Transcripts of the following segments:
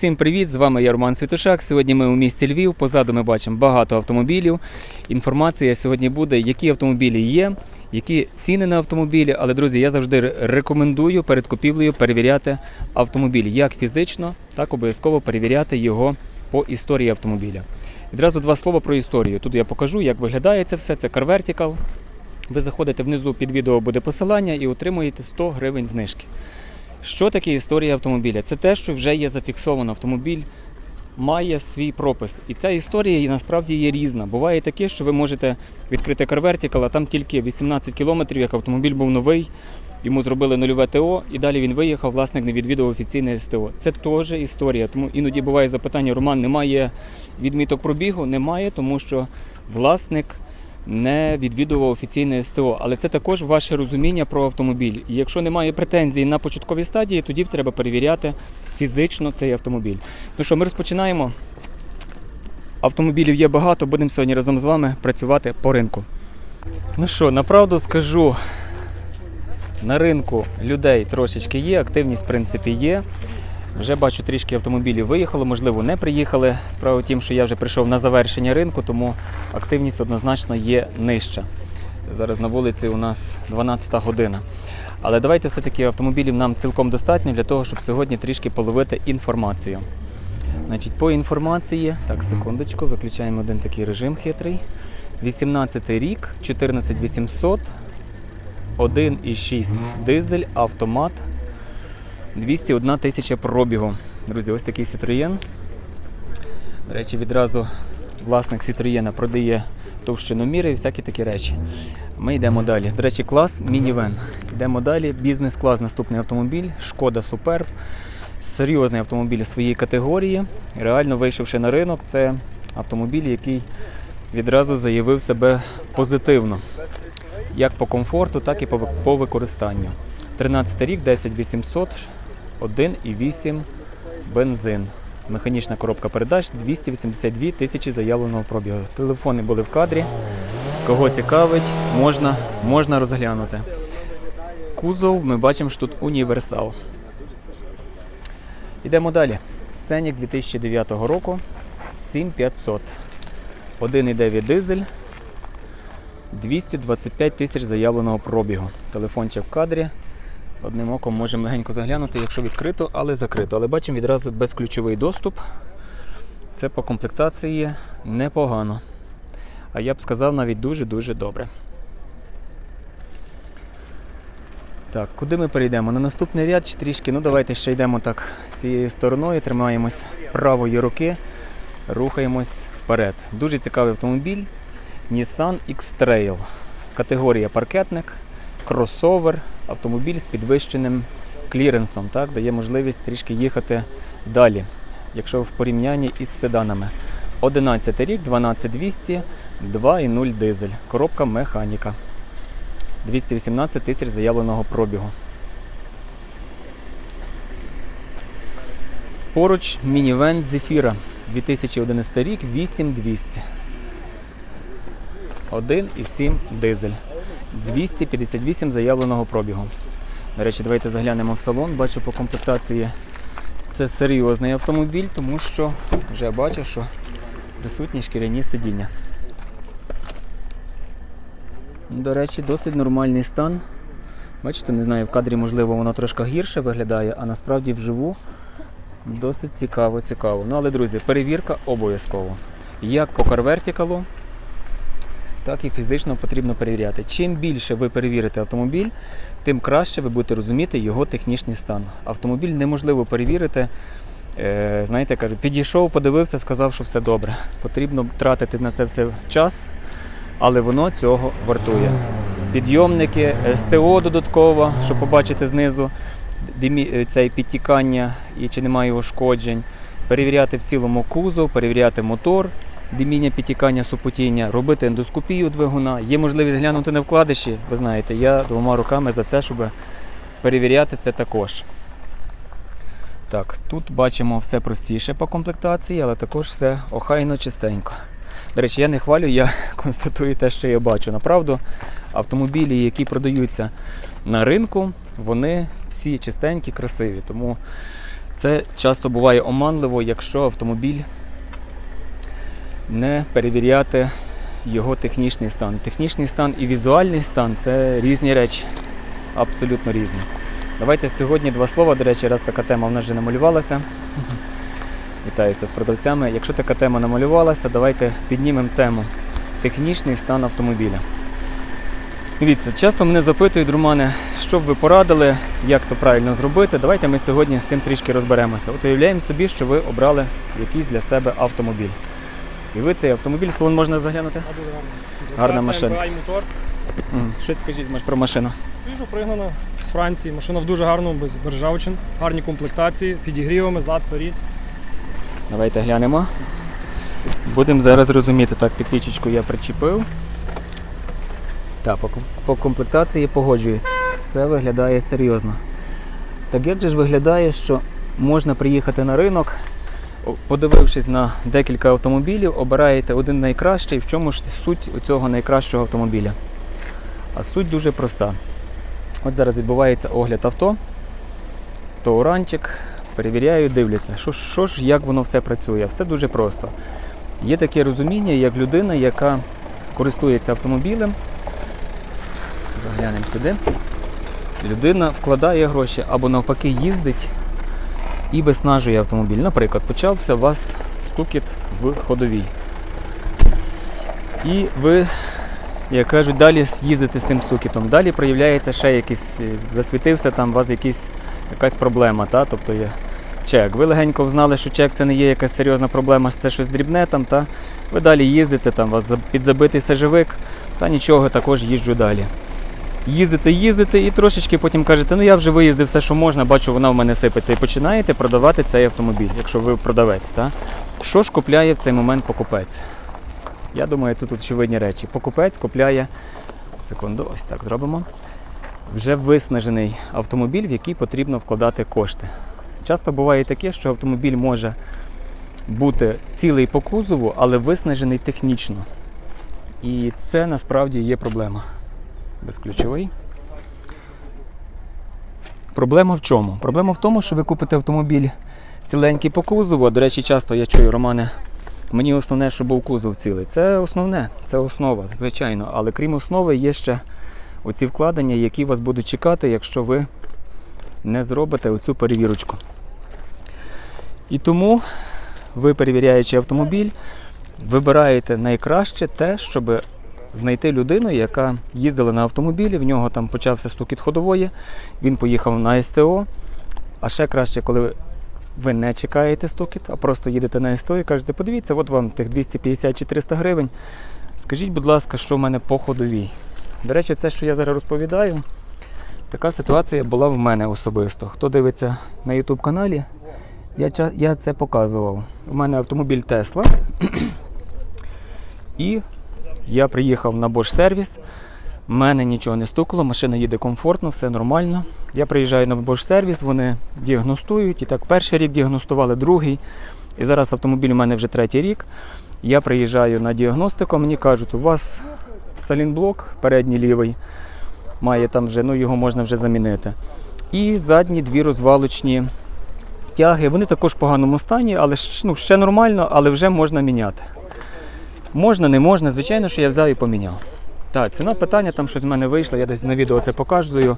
Всім привіт! З вами я Роман Світушак. Сьогодні ми у місті Львів. Позаду ми бачимо багато автомобілів. Інформація сьогодні буде, які автомобілі є, які ціни на автомобілі. Але, друзі, я завжди рекомендую перед купівлею перевіряти автомобіль як фізично, так обов'язково перевіряти його по історії автомобіля. Відразу два слова про історію. Тут я покажу, як виглядає це все. Це Car Vertical. Ви заходите внизу під відео буде посилання і отримуєте 100 гривень знижки. Що таке історія автомобіля? Це те, що вже є зафіксовано. Автомобіль має свій пропис. І ця історія насправді є різна. Буває таке, що ви можете відкрити Vertical, а там тільки 18 кілометрів, як автомобіль був новий, йому зробили нульове ТО, і далі він виїхав, власник не відвідав офіційне СТО. Це теж історія. Тому іноді буває запитання: Роман, немає відміток пробігу? Немає, тому що власник не відвідував офіційне СТО. Але це також ваше розуміння про автомобіль. І якщо немає претензій на початковій стадії, тоді треба перевіряти фізично цей автомобіль. Ну що, ми розпочинаємо. Автомобілів є багато, будемо сьогодні разом з вами працювати по ринку. Ну що, направду скажу, на ринку людей трошечки є, активність в принципі є. Вже бачу, трішки автомобілів виїхало, можливо, не приїхали. Справа в тім, що я вже прийшов на завершення ринку, тому активність однозначно є нижча. Зараз на вулиці у нас 12 година. Але давайте все-таки автомобілів нам цілком достатньо для того, щоб сьогодні трішки половити інформацію. Значить, по інформації, так, секундочку, виключаємо один такий режим хитрий. 18 рік, 14800, 1,6 дизель, автомат, 201 тисяча пробігу. Друзі, ось такий Citroën. До речі, відразу власник Citroën продає товщиноміри і всякі такі речі. Ми йдемо далі. До речі, клас мінівен. Йдемо далі. Бізнес-клас, наступний автомобіль, Шкода Суперб. Серйозний автомобіль своєї категорії. Реально вийшовши на ринок, це автомобіль, який відразу заявив себе позитивно. Як по комфорту, так і по використанню. 13 рік, 10800, 1,8 бензин. Механічна коробка передач, 282 тисячі заявленого пробігу. Телефони були в кадрі. Кого цікавить, можна, можна розглянути. Кузов ми бачимо, що тут універсал. Йдемо далі. Сценік 2009 року 7500. 1,9 дизель. 225 тисяч заявленого пробігу. Телефончик в кадрі. Одним оком можемо легенько заглянути, якщо відкрито, але закрито. Але бачимо відразу безключовий доступ. Це по комплектації непогано. А я б сказав навіть дуже-дуже добре. Так, куди ми перейдемо? На наступний ряд чи трішки? Ну давайте ще йдемо так цією стороною, тримаємось правої руки, рухаємось вперед. Дуже цікавий автомобіль. Nissan X-Trail. Категорія паркетник, кросовер, автомобіль з підвищеним кліренсом, так, дає можливість трішки їхати далі, якщо в порівнянні із седанами. 11 рік, 12200, 2,0 дизель. Коробка механіка. 218 тисяч заявленого пробігу. Поруч мінівен Zephyra 2011 рік 8200. 1,7 дизель. 258 заявленого пробігу. До речі, давайте заглянемо в салон. Бачу по комплектації це серйозний автомобіль, тому що вже бачу, що присутні шкіряні сидіння. До речі, досить нормальний стан. Бачите, не знаю, в кадрі, можливо, воно трошки гірше виглядає, а насправді вживу досить цікаво, цікаво. Ну, але, друзі, перевірка обов'язково. Як по карвертикалу, так і фізично потрібно перевіряти. Чим більше ви перевірите автомобіль, тим краще ви будете розуміти його технічний стан. Автомобіль неможливо перевірити. Е, знаєте, кажу, підійшов, подивився, сказав, що все добре. Потрібно тратити на це все час, але воно цього вартує. Підйомники, СТО додатково, щоб побачити знизу е, цей підтікання і чи немає ушкоджень. Перевіряти в цілому кузов, перевіряти мотор, диміння, підтікання, супотіння, робити ендоскопію двигуна. Є можливість глянути на вкладиші. Ви знаєте, я двома руками за це, щоб перевіряти це також. Так, тут бачимо все простіше по комплектації, але також все охайно чистенько. До речі, я не хвалю, я констатую те, що я бачу. Направду, автомобілі, які продаються на ринку, вони всі чистенькі, красиві. Тому Це часто буває оманливо, якщо автомобіль не перевіряти його технічний стан. Технічний стан і візуальний стан це різні речі, абсолютно різні. Давайте сьогодні два слова. До речі, раз така тема в нас вже намалювалася. Вітаюся з продавцями. Якщо така тема намалювалася, давайте піднімемо тему технічний стан автомобіля. Дивіться, часто мене запитують, Романе, що б ви порадили, як то правильно зробити. Давайте ми сьогодні з цим трішки розберемося. От уявляємо собі, що ви обрали якийсь для себе автомобіль. І ви цей автомобіль в салон можна заглянути? А, дуже гарно. Гарна машина. Мотор. Щось скажіть може, про машину. Свіжо пригнана з Франції. Машина в дуже гарному, без ржавчин, гарні комплектації, підігрівами, зад, перед. Давайте глянемо. Будемо зараз розуміти. Так, підпічечку я причепив. Так, по, по комплектації погоджуюсь. Все виглядає серйозно. Так як же ж виглядає, що можна приїхати на ринок, подивившись на декілька автомобілів, обираєте один найкращий, в чому ж суть цього найкращого автомобіля? А суть дуже проста. От зараз відбувається огляд авто, то уранчик, перевіряю, дивляться, що, що ж, як воно все працює. Все дуже просто. Є таке розуміння, як людина, яка користується автомобілем. Заглянемо сюди. Людина вкладає гроші або навпаки їздить і виснажує автомобіль. Наприклад, почався у вас стукіт в ходовій. І ви, як кажуть, далі їздите з цим стукітом. Далі проявляється ще якийсь, е, засвітився там у вас якийсь, якась проблема. Та? Тобто є чек. Ви легенько знали, що чек це не є якась серйозна проблема, це щось дрібне там, та? ви далі їздите, там у вас підзабитий сажевик, та нічого, також їжджу далі. Їздите, їздите і трошечки потім кажете, ну я вже виїздив все, що можна, бачу, вона в мене сипеться. І починаєте продавати цей автомобіль, якщо ви продавець. Та? Що ж купляє в цей момент покупець? Я думаю, тут очевидні речі. Покупець купляє, секунду, ось так зробимо. Вже виснажений автомобіль, в який потрібно вкладати кошти. Часто буває таке, що автомобіль може бути цілий по кузову, але виснажений технічно. І це насправді є проблема. Безключовий. Проблема в чому? Проблема в тому, що ви купите автомобіль ціленький по кузову. До речі, часто я чую, Романе, мені основне, щоб був кузов цілий. Це основне, це основа, звичайно. Але крім основи, є ще оці вкладення, які вас будуть чекати, якщо ви не зробите оцю перевірочку. І тому ви, перевіряючи автомобіль, вибираєте найкраще те, щоб знайти людину, яка їздила на автомобілі, в нього там почався стукіт ходової, він поїхав на СТО. А ще краще, коли ви не чекаєте стукіт, а просто їдете на СТО і кажете, подивіться, от вам тих 250 чи 300 гривень. Скажіть, будь ласка, що в мене по ходовій. До речі, це, що я зараз розповідаю, така ситуація була в мене особисто. Хто дивиться на YouTube каналі, я, я це показував. У мене автомобіль Тесла. І я приїхав на Bosch сервіс. мене нічого не стукало, машина їде комфортно, все нормально. Я приїжджаю на Bosch сервіс, вони діагностують. І так, перший рік діагностували, другий. І зараз автомобіль у мене вже третій рік. Я приїжджаю на діагностику, мені кажуть, у вас салінблок передній лівий, має там вже, ну його можна вже замінити. І задні дві розвалочні тяги. Вони також в поганому стані, але ну, ще нормально, але вже можна міняти. Можна, не можна, звичайно, що я взяв і поміняв. Так, ціна питання, там щось в мене вийшло, я десь на відео це показую.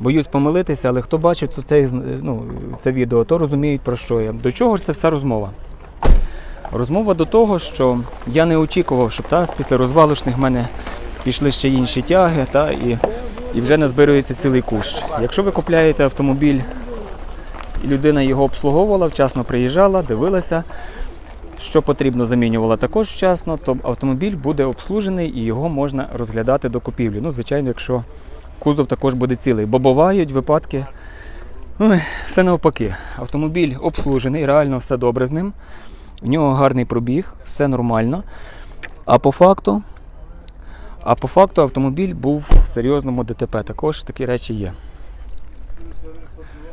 Боюсь помилитися, але хто бачив це, ну, це відео, то розуміють про що я. До чого ж це вся розмова? Розмова до того, що я не очікував, щоб та, після розвалочних в мене пішли ще інші тяги, та, і, і вже назбирується цілий кущ. Якщо ви купляєте автомобіль, і людина його обслуговувала, вчасно приїжджала, дивилася, що потрібно замінювала також вчасно, то автомобіль буде обслужений і його можна розглядати до купівлі. Ну, звичайно, якщо кузов також буде цілий. Бо бувають випадки, ой, все навпаки. Автомобіль обслужений, реально все добре з ним. В нього гарний пробіг, все нормально. А по факту, а по факту автомобіль був в серйозному ДТП. Також такі речі є.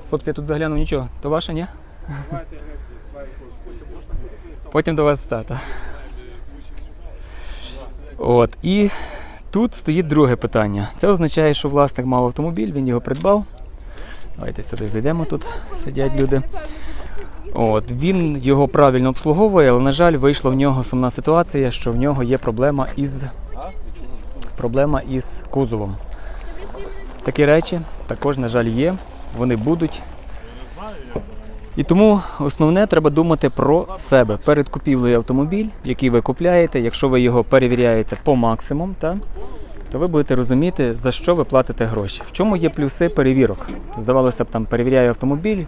Хлопці, я тут заглянув нічого. То ваше, ні? Потім до вас стата. От. І тут стоїть друге питання. Це означає, що власник мав автомобіль, він його придбав. Давайте сюди зайдемо, тут сидять люди. От, він його правильно обслуговує, але, на жаль, вийшла в нього сумна ситуація, що в нього є проблема із, проблема із кузовом. Такі речі також, на жаль, є. Вони будуть. І тому основне треба думати про себе перед купівлею автомобіль, який ви купляєте. Якщо ви його перевіряєте по максимум, та, то ви будете розуміти, за що ви платите гроші. В чому є плюси перевірок? Здавалося б, там перевіряю автомобіль,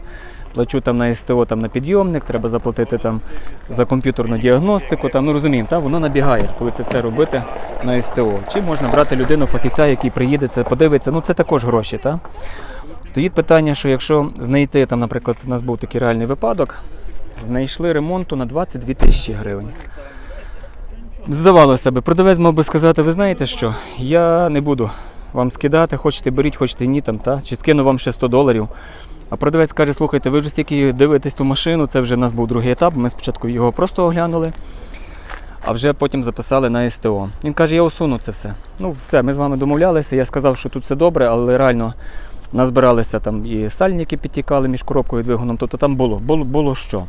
плачу там на СТО там, на підйомник, треба заплатити там за комп'ютерну діагностику. Там, ну розуміємо, та, воно набігає, коли це все робити на СТО. Чи можна брати людину, фахівця, який приїде, це подивиться, ну це також гроші. Та? Стоїть питання, що якщо знайти, там, наприклад, у нас був такий реальний випадок, знайшли ремонту на 22 тисячі гривень. Здавалося би, продавець мав би сказати, ви знаєте що, я не буду вам скидати, хочете беріть, хочете ні, там, та? чи скину вам ще 100 доларів. А продавець каже, слухайте, ви вже стільки дивитесь ту машину, це вже в нас був другий етап, ми спочатку його просто оглянули, а вже потім записали на СТО. Він каже, я усуну це все. Ну, все, ми з вами домовлялися, я сказав, що тут все добре, але реально назбиралися там і сальники підтікали між коробкою і двигуном, тобто там було, було, було що.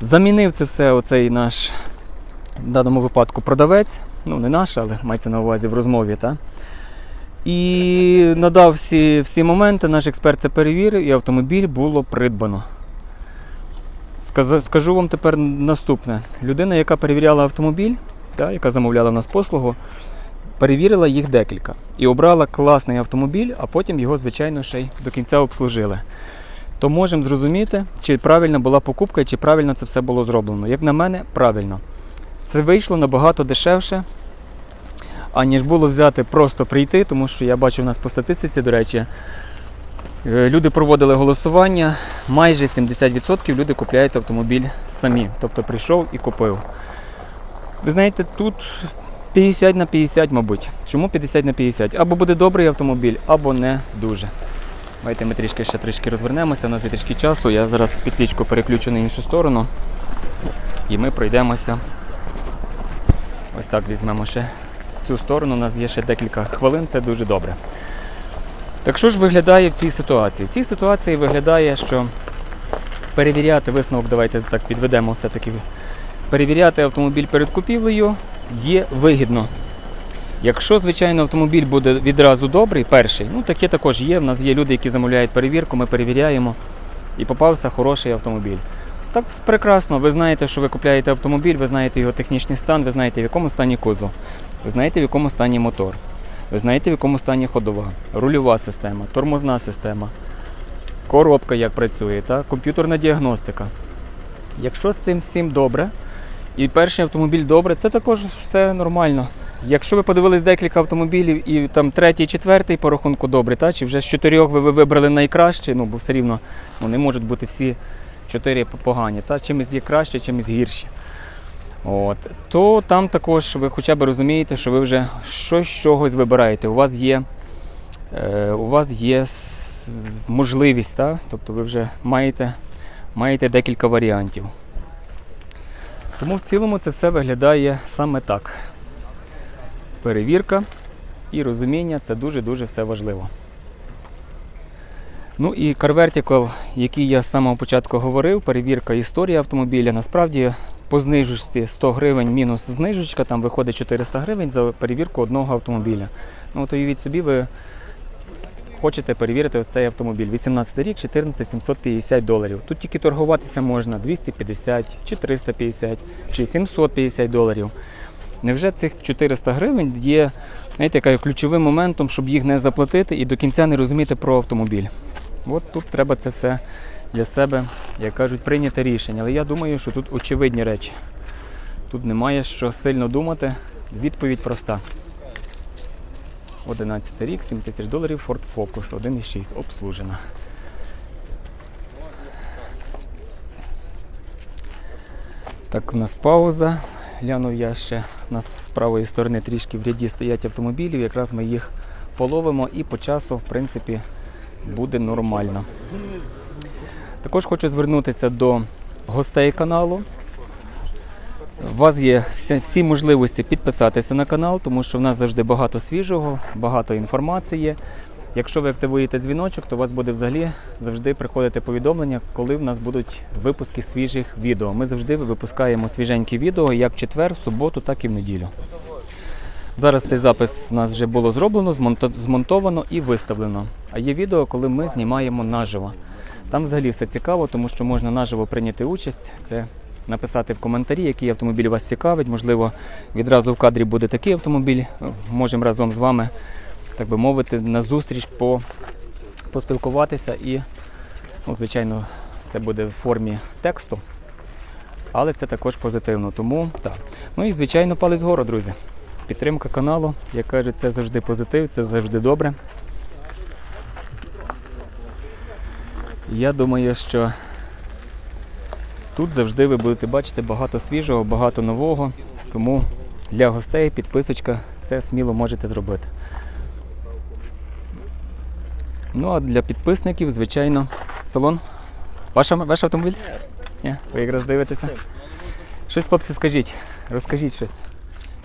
Замінив це все оцей наш в даному випадку продавець, ну не наш, але мається на увазі в розмові. Та? І надав всі, всі моменти, наш експерт це перевірив, і автомобіль було придбано. Скажу вам тепер наступне: людина, яка перевіряла автомобіль, та, яка замовляла в нас послугу, перевірила їх декілька і обрала класний автомобіль, а потім його, звичайно, ще й до кінця обслужили. То можемо зрозуміти, чи правильна була покупка і чи правильно це все було зроблено. Як на мене, правильно. Це вийшло набагато дешевше, аніж було взяти просто прийти, тому що я бачу у нас по статистиці, до речі, е, люди проводили голосування, майже 70% люди купляють автомобіль самі. Тобто прийшов і купив. Ви знаєте, тут 50 на 50, мабуть. Чому 50 на 50? Або буде добрий автомобіль, або не дуже. Давайте ми трішки ще трішки розвернемося, у нас є трішки часу. Я зараз підлічку переключу на іншу сторону. І ми пройдемося. Ось так візьмемо ще цю сторону. У нас є ще декілька хвилин, це дуже добре. Так що ж виглядає в цій ситуації? В цій ситуації виглядає, що перевіряти висновок, давайте так підведемо все-таки. Перевіряти автомобіль перед купівлею є вигідно. Якщо, звичайно, автомобіль буде відразу добрий, перший, ну таке також є. В нас є люди, які замовляють перевірку, ми перевіряємо і попався хороший автомобіль. Так прекрасно, ви знаєте, що ви купляєте автомобіль, ви знаєте його технічний стан, ви знаєте, в якому стані кузов, ви знаєте, в якому стані мотор, ви знаєте, в якому стані ходова, рульова система, тормозна система, коробка як працює, та? комп'ютерна діагностика. Якщо з цим всім добре, і перший автомобіль добре, це також все нормально. Якщо ви подивились декілька автомобілів і там третій, четвертий по рахунку добре, та, чи вже з чотирьох ви, ви вибрали найкраще, ну бо все рівно ну, не можуть бути всі чотири погані, та, чимось є краще, чимось гірші. От, то там також ви хоча б розумієте, що ви вже щось чогось вибираєте. У вас є, е, у вас є можливість, та? тобто ви вже маєте, маєте декілька варіантів. Тому в цілому це все виглядає саме так. Перевірка і розуміння це дуже-дуже все важливо. Ну і Car Vertical, який я з самого початку говорив, перевірка історії автомобіля. Насправді по знижечці 100 гривень мінус знижечка, там виходить 400 гривень за перевірку одного автомобіля. Ну от уявіть собі, ви хочете перевірити ось цей автомобіль. 18 рік, 14 750 доларів. Тут тільки торгуватися можна 250, чи 350, чи 750 доларів. Невже цих 400 гривень є знаєте, ключовим моментом, щоб їх не заплатити і до кінця не розуміти про автомобіль? От тут треба це все для себе, як кажуть, прийняти рішення. Але я думаю, що тут очевидні речі. Тут немає що сильно думати. Відповідь проста. 11 рік, 7 тисяч доларів, Ford Focus, 1,6 обслужена. Так, у нас пауза. Глянув я ще, у нас з правої сторони трішки в ряді стоять автомобілів, якраз ми їх половимо і по часу, в принципі, буде нормально. Також хочу звернутися до гостей каналу. У вас є всі, всі можливості підписатися на канал, тому що в нас завжди багато свіжого, багато інформації. Якщо ви активуєте дзвіночок, то у вас буде взагалі завжди приходити повідомлення, коли в нас будуть випуски свіжих відео. Ми завжди випускаємо свіженькі відео як в четвер, в суботу, так і в неділю. Зараз цей запис в нас вже було зроблено, змонтовано і виставлено. А є відео, коли ми знімаємо наживо. Там взагалі все цікаво, тому що можна наживо прийняти участь. Це написати в коментарі, який автомобіль вас цікавить. Можливо, відразу в кадрі буде такий автомобіль. Можемо разом з вами, так би мовити, на зустріч по, поспілкуватися і, ну, звичайно, це буде в формі тексту. Але це також позитивно. Тому так. Ну і звичайно, палець вгору, друзі. Підтримка каналу, як кажуть, це завжди позитив, це завжди добре. Я думаю, що тут завжди ви будете бачити багато свіжого, багато нового. Тому для гостей підписочка це сміло можете зробити. Ну а для підписників, звичайно, салон. Ваш, ваш автомобіль? Ні, ви якраз дивитеся. Щось, хлопці, скажіть, розкажіть щось.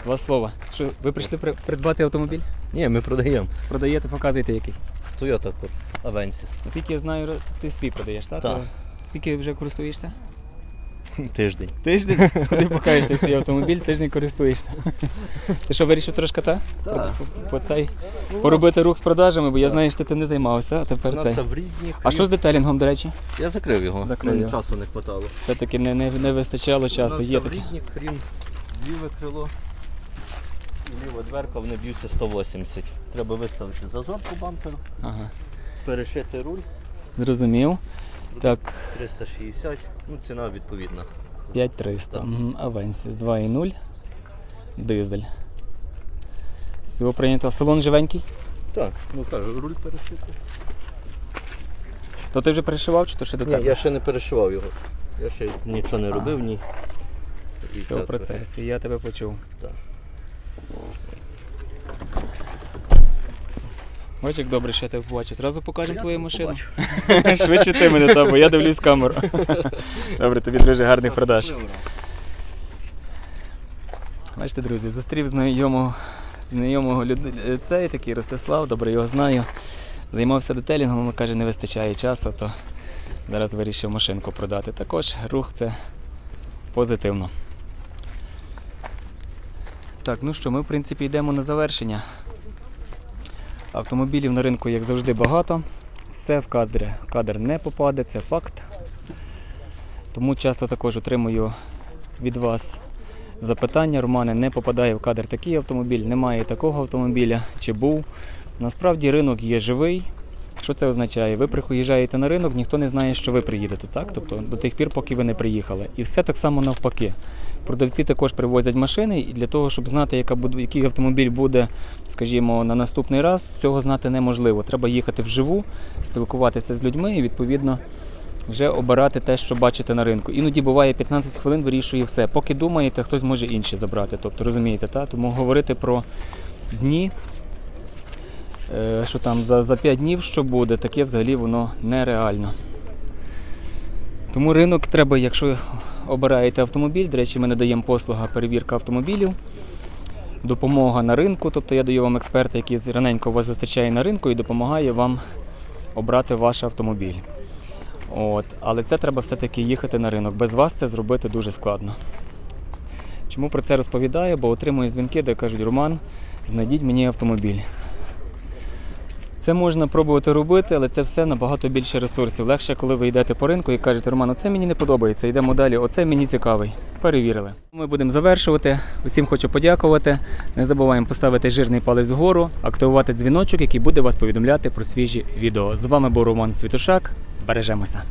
Два слова. Що, ви прийшли при- придбати автомобіль? Ні, ми продаємо. Продаєте, показуйте який. Toyota Cor- Avensis. Наскільки я знаю, ти свій продаєш, так? Так. Скільки вже користуєшся? Тиждень. Тиждень? Куди покажеш ти свій автомобіль, тиждень користуєшся. Ти що, вирішив трошки та? Так. По, цей, поробити рух з продажами, бо я знаю, що ти не займався, а тепер цей. А що з детелінгом, до речі? Я закрив його. Закрив його. часу не хватало. Все-таки не, не, не вистачало часу. Є таке. рідні, крім ліве крило. і Ліва дверка, вони б'ються 180. Треба виставити зазор по бамперу, Ага. перешити руль Зрозумів. Так, 360. Ну, ціна відповідна. 5300. Так. Угу. Авенсіс 2.0. Дизель. Всього прийнято. Салон живенький. Так, ну кажу, руль перешити. То ти вже перешивав, чи то ще до Ні, тебе? я ще не перешивав його. Я ще нічого не робив, ні. І Все в так, процесі, я тебе почув. Так. Бачиш, як добре, що я тебе побачив. Зразу покажемо твою машину. Швидше ти мене там, бо я дивлюсь камеру. Добре, тобі дуже гарних продаж. Бачите, друзі, зустрів знайомого, знайомого люд... цей такий Ростислав, добре його знаю. Займався детелінгом, але каже, не вистачає часу, то зараз вирішив машинку продати. Також рух це позитивно. Так, ну що, ми в принципі йдемо на завершення. Автомобілів на ринку, як завжди, багато. Все в кадр, кадр не попаде, це факт. Тому часто також отримую від вас запитання. Романе, не попадає в кадр такий автомобіль, немає такого автомобіля, чи був. Насправді ринок є живий. Що це означає? Ви приїжджаєте на ринок, ніхто не знає, що ви приїдете, так? Тобто до тих пір, поки ви не приїхали. І все так само навпаки. Продавці також привозять машини, і для того, щоб знати, яка буде, який автомобіль буде, скажімо, на наступний раз, цього знати неможливо. Треба їхати вживу, спілкуватися з людьми і відповідно вже обирати те, що бачите на ринку. Іноді буває 15 хвилин вирішує все. Поки думаєте, хтось може інше забрати. Тобто розумієте, та? тому говорити про дні. Е, Що там за, за 5 днів що буде, таке взагалі воно нереально. Тому ринок треба, якщо обираєте автомобіль, до речі, ми надаємо послуга перевірка автомобілів, допомога на ринку, тобто я даю вам експерта, який раненько вас зустрічає на ринку і допомагає вам обрати ваш автомобіль. От. Але це треба все-таки їхати на ринок. Без вас це зробити дуже складно. Чому про це розповідаю? Бо отримую дзвінки, де кажуть, Роман, знайдіть мені автомобіль. Це можна пробувати робити, але це все набагато більше ресурсів. Легше, коли ви йдете по ринку і кажете, Роман, оце мені не подобається, йдемо далі, оце мені цікавий. Перевірили. Ми будемо завершувати. Усім хочу подякувати. Не забуваємо поставити жирний палець вгору, активувати дзвіночок, який буде вас повідомляти про свіжі відео. З вами був Роман Світушак. Бережемося.